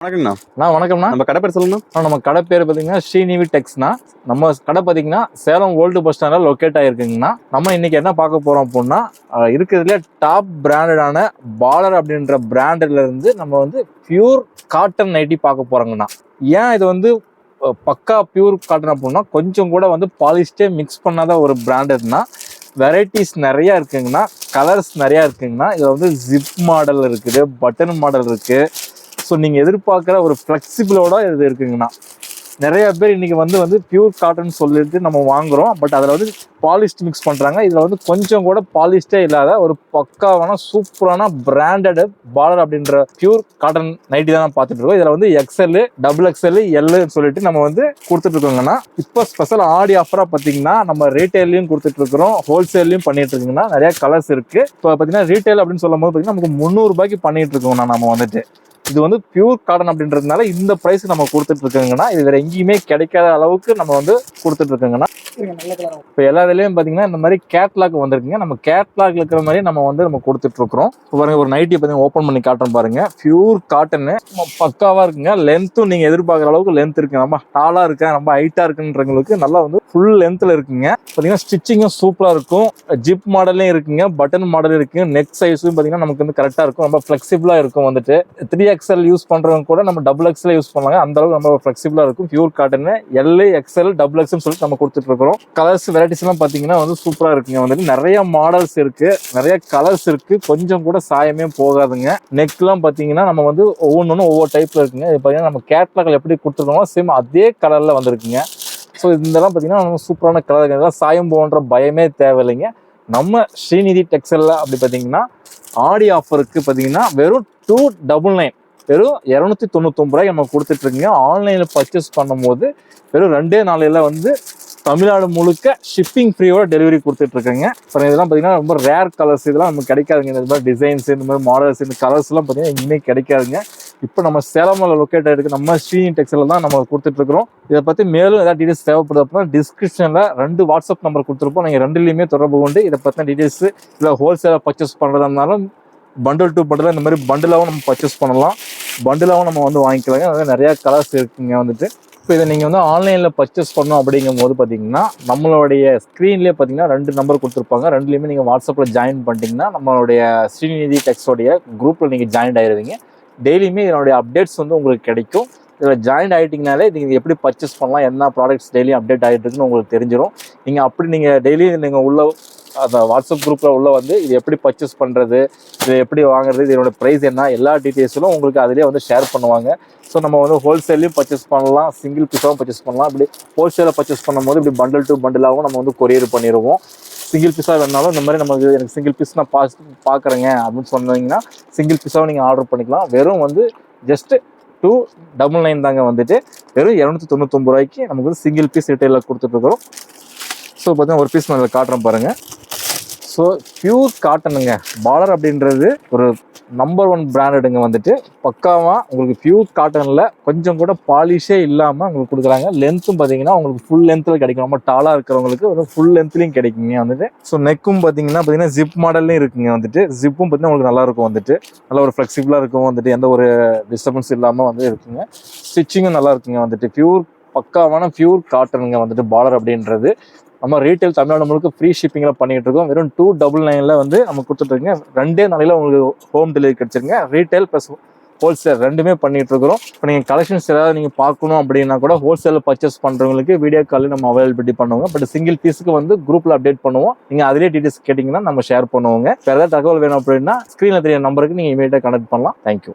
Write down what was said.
வணக்கங்கண்ணா அண்ணா வணக்கம்ண்ணா. நம்ம கடை பேர் அண்ணா, நம்ம கடை பேர் பார்த்தீங்கன்னா ஸ்ரீநிவி டெக்ஸ்னா நம்ம கடை பார்த்தீங்கன்னா சேலம் ஓல்டு பஸ் ஸ்டாண்டில் லொக்கேட் ஆகிருக்குங்கண்ணா நம்ம இன்னைக்கு என்ன பார்க்க போகிறோம் அப்படின்னா இருக்கிறதுலே டாப் பிராண்டடான பாலர் அப்படின்ற பிராண்டில் இருந்து நம்ம வந்து பியூர் காட்டன் நைட்டி பார்க்க போகிறோங்கண்ணா ஏன் இது வந்து பக்கா பியூர் காட்டன் அப்படின்னா கொஞ்சம் கூட வந்து பாலிஸ்டே மிக்ஸ் பண்ணாத ஒரு பிராண்டட்னா வெரைட்டிஸ் நிறையா இருக்குங்கண்ணா. கலர்ஸ் நிறையா இருக்குங்கண்ணா. இதில் வந்து ஜிப் மாடல் இருக்குது பட்டன் மாடல் இருக்குது ஸோ நீங்கள் எதிர்பார்க்குற ஒரு ஃப்ளெக்சிபிளோட இது இருக்குங்கண்ணா. நிறைய பேர் இன்னைக்கு வந்து வந்து பியூர் காட்டன் சொல்லிட்டு நம்ம வாங்குறோம். பட் அதில் வந்து பாலிஸ்ட் மிக்ஸ் பண்ணுறாங்க இதில் வந்து கொஞ்சம் கூட பாலிஸ்டே இல்லாத ஒரு பக்காவான சூப்பரான பிராண்டட் பாலர் அப்படின்ற பியூர் காட்டன் நைட்டி தான் பார்த்துட்டு இருக்கோம். இதில் வந்து எக்ஸ்எல் டபுள் எக்ஸ்எல் எல்லுன்னு சொல்லிட்டு நம்ம வந்து கொடுத்துட்டு இருக்கோங்கன்னா இப்போ ஸ்பெஷல் ஆடி ஆஃபராக பார்த்தீங்கன்னா நம்ம ரீட்டைல்லையும் கொடுத்துட்டு இருக்கிறோம். ஹோல்சேல்லையும் பண்ணிட்டு இருக்கோங்கன்னா நிறைய கலர்ஸ் இருக்கு. இப்போ பார்த்தீங்கன்னா ரீட்டைல் அப்படின்னு சொல்லும் போது பார்த்தீங்கன்னா நமக்கு முந்நூறுபாய்க்கு பண்ணிட்டு நம்ம வந்துட்டு. இது வந்து பியூர் காட்டன் அப்படின்றதுனால இந்த ப்ரைஸ் நம்ம கொடுத்துட்டு இருக்கோங்கன்னா இது வேற எங்கேயுமே கிடைக்காத அளவுக்கு நம்ம வந்து கொடுத்துட்டு இருக்கோங்கன்னா இப்போ எல்லா இதுலேயும் பார்த்தீங்கன்னா இந்த மாதிரி கேட்லாக் வந்திருக்குங்க. நம்ம கேட்லாக் இருக்கிற மாதிரி நம்ம வந்து நம்ம கொடுத்துட்டு இருக்கிறோம். இப்போ பாருங்க ஒரு நைட்டி பார்த்தீங்கன்னா ஓப்பன் பண்ணி காட்டுறோம் பாருங்க. பியூர் காட்டனு பக்காவா இருக்குங்க. லென்த்தும் நீங்க எதிர்பார்க்குற அளவுக்கு லென்த் இருக்கு நம்ம டாலா இருக்கேன் ரொம்ப ஹைட்டா இருக்குன்றவங்களுக்கு நல்லா வந்து ஃபுல் லென்த்ல இருக்குங்க. பார்த்தீங்கன்னா ஸ்டிச்சிங்கும் சூப்பரா இருக்கும். ஜிப் மாடலும் இருக்குங்க. பட்டன் மாடல் இருக்குங்க. நெக் சைஸும் பார்த்தீங்கன்னா நமக்கு வந்து கரெக்டாக இருக்கும். ரொம்ப ஃப்ளெக்சிபிளாக இருக்கும் வந்துட்டு. த்ரீ எக்ஸ்எல் யூஸ் பண்ணுறவங்க கூட நம்ம டபுள் எக்ஸ்எல் யூஸ் பண்ணலாங்க. அந்த அளவுக்கு ரொம்ப ஃப்ளெக்சிபிளாக இருக்கும். Pure cotton L XL double XL சொல்லிட்டு நம்ம கொடுத்துட்டு இருக்கிறோம் கலர்ஸ் வெரைட்டிஸ்லாம் பார்த்தீங்கன்னா வந்து சூப்பராக இருக்குங்க. வந்துட்டு நிறைய மாடல்ஸ் இருக்குது நிறைய கலர்ஸ் இருக்குது கொஞ்சம் கூட சாயமே போகாதுங்க. நெக்லாம் பார்த்தீங்கன்னா நம்ம வந்து ஒவ்வொன்றும் ஒவ்வொரு டைப்பில் இருக்குங்க. இது பார்த்தீங்கன்னா நம்ம கேட்லாக்ல எப்படி கொடுத்துருக்கோமோ சேம் அதே கலரில் வந்திருக்குங்க. ஸோ இதெல்லாம் பார்த்தீங்கன்னா நம்ம சூப்பரான கலர் இதெல்லாம் சாயம் போன்ற பயமே தேவையில்லைங்க. நம்ம ஸ்ரீநிதி டெக்ஸ்டைலில் அப்படி பார்த்தீங்கன்னா ஆடி ஆஃபருக்கு பார்த்தீங்கன்னா வெறும் டூ டபுள் நைன் வெறும் இரநூத்தி தொண்ணூத்தொம்பது ரூபாய்க்கு நம்ம கொடுத்துட்ருக்கீங்க ஆன்லைனில் பர்ச்சேஸ் பண்ணும்போது வெறும் ரெண்டே நாளையில் வந்து தமிழ்நாடு முழுக்க ஷிப்பிங் ஃப்ரீயோட டெலிவரி கொடுத்துட்ருக்கேங்க. அப்புறம் இதெல்லாம் பார்த்தீங்கன்னா ரொம்ப ரேர் கலர்ஸ் இதெல்லாம் நமக்கு கிடைக்காதுங்க. இந்த மாதிரி டிசைன்ஸ் இந்த மாதிரி மாடல்ஸ் இந்த கலர்ஸ்லாம் பார்த்தீங்கன்னா எங்கேயுமே கிடைக்காதுங்க. இப்போ நம்ம சேலமில் லொக்கேட் ஆகிருக்கு நம்ம ஸ்ரீனி டெக்ஸில் தான் நம்ம கொடுத்துட்ருக்குறோம். இதை பற்றி மேலும் ஏதாவது டீடைல்ஸ் தேவைப்படுது அப்படின்னா டிஸ்கிரிப்ஷனில் ரெண்டு வாட்ஸ்அப் நம்பர் கொடுத்துருப்போம். நீங்கள் ரெண்டுலேயுமே தொடர்பு கொண்டு இதை பற்றின டீடைல்ஸ் இல்லை ஹோல்சேலாக பர்ச்சேஸ் பண்ணுறதா இருந்தாலும் பண்டில் டூ பண்டில் இந்த மாதிரி பண்டிலாகவும் நம்ம பர்ச்சேஸ் பண்ணலாம். பண்டிலாகவும் நம்ம வந்து வாங்கிக்கலாங்க. அதாவது நிறையா கலர்ஸ் இருக்குங்க வந்துட்டு. இப்போ இதை நீங்கள் வந்து ஆன்லைனில் பர்ச்சேஸ் பண்ணோம் அப்படிங்கும் போது பார்த்தீங்கன்னா நம்மளுடைய ஸ்க்ரீன்லேயே பார்த்தீங்கன்னா ரெண்டு நம்பர் கொடுத்துருப்பாங்க. ரெண்டுலேயுமே நீங்கள் வாட்ஸ்அப்பில் ஜாயின் பண்ணிட்டீங்கன்னா நம்மளுடைய ஸ்ரீநிதி டெக்ஸோடைய குரூப்பில் நீங்கள் ஜாயின் ஆயிருவீங்க. டெய்லியுமே இதனுடைய அப்டேட்ஸ் வந்து உங்களுக்கு கிடைக்கும். இதில் ஜாயின் ஆகிட்டிங்கனாலே நீங்கள் எப்படி பர்ச்சேஸ் பண்ணலாம் என்ன ப்ராடக்ட்ஸ் டெய்லி அப்டேட் ஆகிட்டு இருக்குன்னு உங்களுக்கு தெரிஞ்சிடும் நீங்கள் அப்படி நீங்கள் டெய்லி நீங்கள் உள்ள அந்த வாட்ஸ்அப் குரூப்பில் உள்ள வந்து இது எப்படி பர்ச்சேஸ் பண்ணுறது இது எப்படி வாங்குறது இதனோட ப்ரைஸ் என்ன எல்லா டீட்டெயில்ஸும் உங்களுக்கு அதிலே வந்து ஷேர் பண்ணுவாங்க. ஸோ நம்ம வந்து ஹோல்சேல்லையும் பர்ச்சேஸ் பண்ணலாம் சிங்கிள் பீஸாகவும் பர்ச்சேஸ் பண்ணலாம். இப்படி ஹோல்சேலில் பர்ச்சேஸ் பண்ணும்போது இப்படி பண்டில் டு பண்டிலாகவும் நம்ம வந்து கொரியர் பண்ணிடுவோம் சிங்கிள் பீஸாக வேணாலும் இந்த மாதிரி நமக்கு எனக்கு சிங்கிள் பீஸ் நான் பா பார்க்குறேங்க அப்படின்னு சொன்னீங்கன்னா சிங்கிள் பீஸாகவும் நீங்கள் ஆர்டர் பண்ணிக்கலாம். வெறும் வந்து ஜஸ்ட்டு டூ டபுள் நைன் தாங்க வந்துட்டு வெறும் இரநூத்தி தொண்ணூத்தொம்பது ரூபாய்க்கு நமக்கு வந்து சிங்கிள் பீஸ் ரிட்டைலில் கொடுத்துட்ருக்குறோம் ஸோ பார்த்தீங்கன்னா ஒரு பீஸ் நான் காட்டுறேன் பாருங்கள் ஸோ பியூர் காட்டனுங்க பாலர் அப்படின்றது ஒரு நம்பர் ஒன் பிராண்டடுங்க வந்துட்டு. பக்காவாக உங்களுக்கு பியூர் காட்டனில் கொஞ்சம் கூட பாலிஷே இல்லாமல் உங்களுக்கு கொடுக்குறாங்க. லென்த்தும் பார்த்தீங்கன்னா உங்களுக்கு ஃபுல் லென்த்தில் கிடைக்கும். ரொம்ப டாலாக இருக்கிறவங்களுக்கு ஒரு ஃபுல் லென்த்லையும் கிடைக்குங்க வந்துட்டு. ஸோ நெக்கும் பார்த்தீங்கன்னா பார்த்தீங்கன்னா ஜிப் மாடல்லையும் இருக்குங்க வந்துட்டு. ஜிப்பும் பார்த்தீங்கன்னா உங்களுக்கு நல்லாயிருக்கும் வந்துட்டு. நல்ல ஒரு ஃப்ளெக்சிபிளாக இருக்கும் வந்துட்டு. எந்த ஒரு டிஸ்டர்பன்ஸ் இல்லாமல் வந்து இருக்குங்க. ஸ்டிச்சிங்கும் நல்லா இருக்குங்க வந்துட்டு. பியூர் பக்காவான பியூர் காட்டனுங்க வந்துட்டு. பாலர் அப்படின்றது. நம்ம ரீட்டைல் தமிழ்நாடு முழுக்க ஃப்ரீ ஷிப்பிங்கில் பண்ணிட்டு இருக்கோம். வெறும் டூ டபுள் நைனில் வந்து நம்ம கொடுத்துட்ருக்கீங்க ரெண்டே நாளையில் உங்களுக்கு ஹோம் டெலிவரி கிடச்சிருங்க. ரீட்டைல் ப்ளஸ் ஹோல்சேல் ரெண்டுமே பண்ணிட்டு இருக்கிறோம். இப்போ நீங்கள் கலெக்ஷன்ஸ் ஏதாவது நீங்கள் பார்க்கணும் அப்படின்னா கூட ஹோல்சேலில் பர்ச்சேஸ் பண்ணுறவங்களுக்கு வீடியோ காலில் நம்ம அவைலபிலிட்டி பண்ணுவோம் பட் சிங்கிள் பீஸுக்கு வந்து குரூப்பில் அப்டேட் பண்ணுவோம். நீங்கள் அதிலே டீட்டெயில்ஸ் கேட்டிங்கன்னா நம்ம ஷேர் பண்ணுவோங்க. வேறு ஏதாவது தகவல் வேணும் அப்படின்னா ஸ்க்ரீனில் தெரிய நம்பருக்கு நீங்கள் இமீடியட்டாக கனெக்ட் பண்ணலாம். தேங்க்யூ